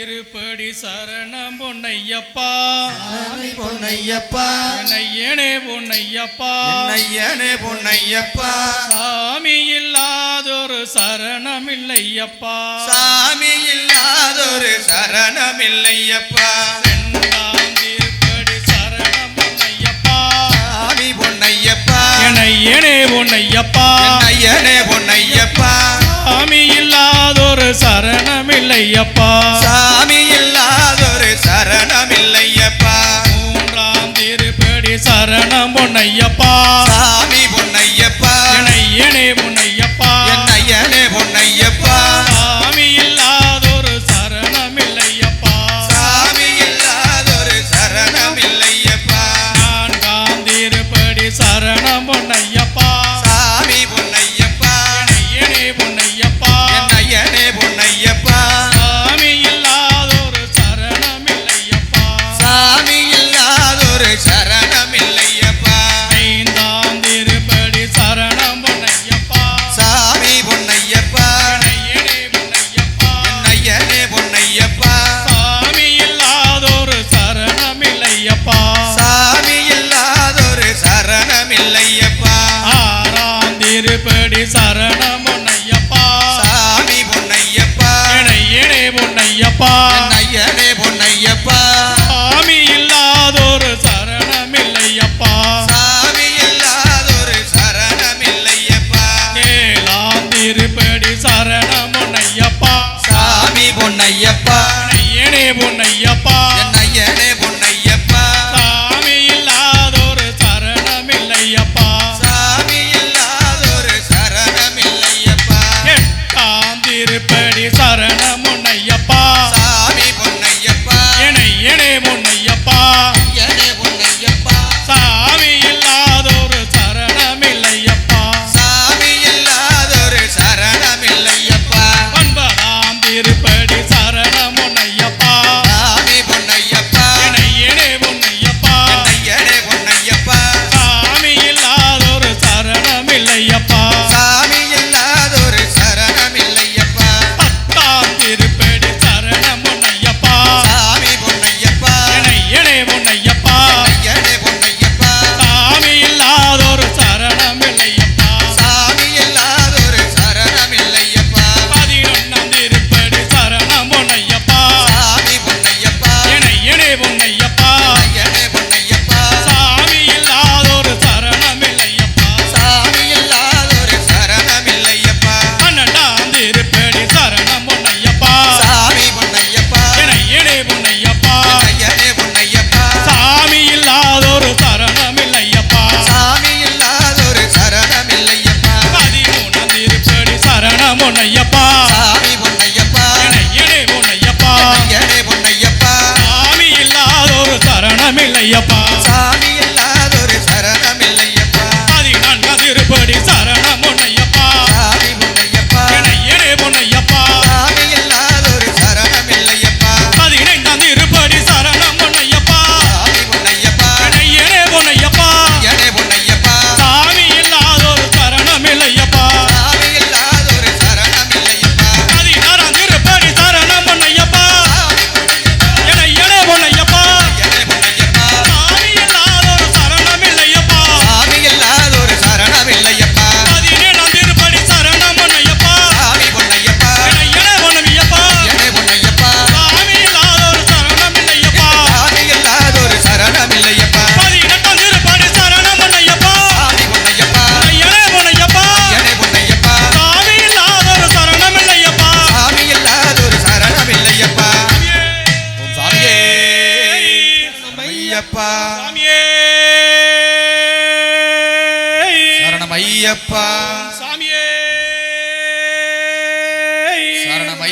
இருப்படி சரணம் பொன்னையப்பா. பொன்னையப்பா. என்னையனே பொன்னையப்பா. என்னையனே பொன்னையப்பா. சாமி இல்லாதொரு சரணம் இல்லையப்பா சாமி இல்லாதொரு சரணம் இல்லையப்பா பொன்னையப்பா. என்னையனே பொன்னையப்பா. என்னையனே இல்லையப்பா. சாமி இல்லாதொரு சரணம் இல்லையப்பா மூன்றாம் திருப்படி சரணம் பொன்னையப்பா. சாமி பொன்னையப்பா. இணையனே பொன்னையப்பா. என்னையனே பொன்னையப்பா. சாமி இல்லாதொரு சரணம் இல்லையப்பா சாமி இல்லாதொரு சரணம் இல்லையப்பா நான்காம் திருப்படி சரணம் பொன்னையப்பா. சரணம் பொன்னையப்பா சாமி பொன்னையப்பா. இணையனே பொன்னையப்பா. ஐயனே பொன்னையப்பா. சாமி இல்லாதொரு சரணம் இல்லையப்பா சாமி இல்லாதொரு சரணம் இல்லையப்பா ஏலாந்திருப்படி சரணம் பொன்னையப்பா சாமி பொன்னையப்பா. இணையனே பொன்னை ¡Gracias! சரணம் ஐயப்பா சாமியே. சரணம்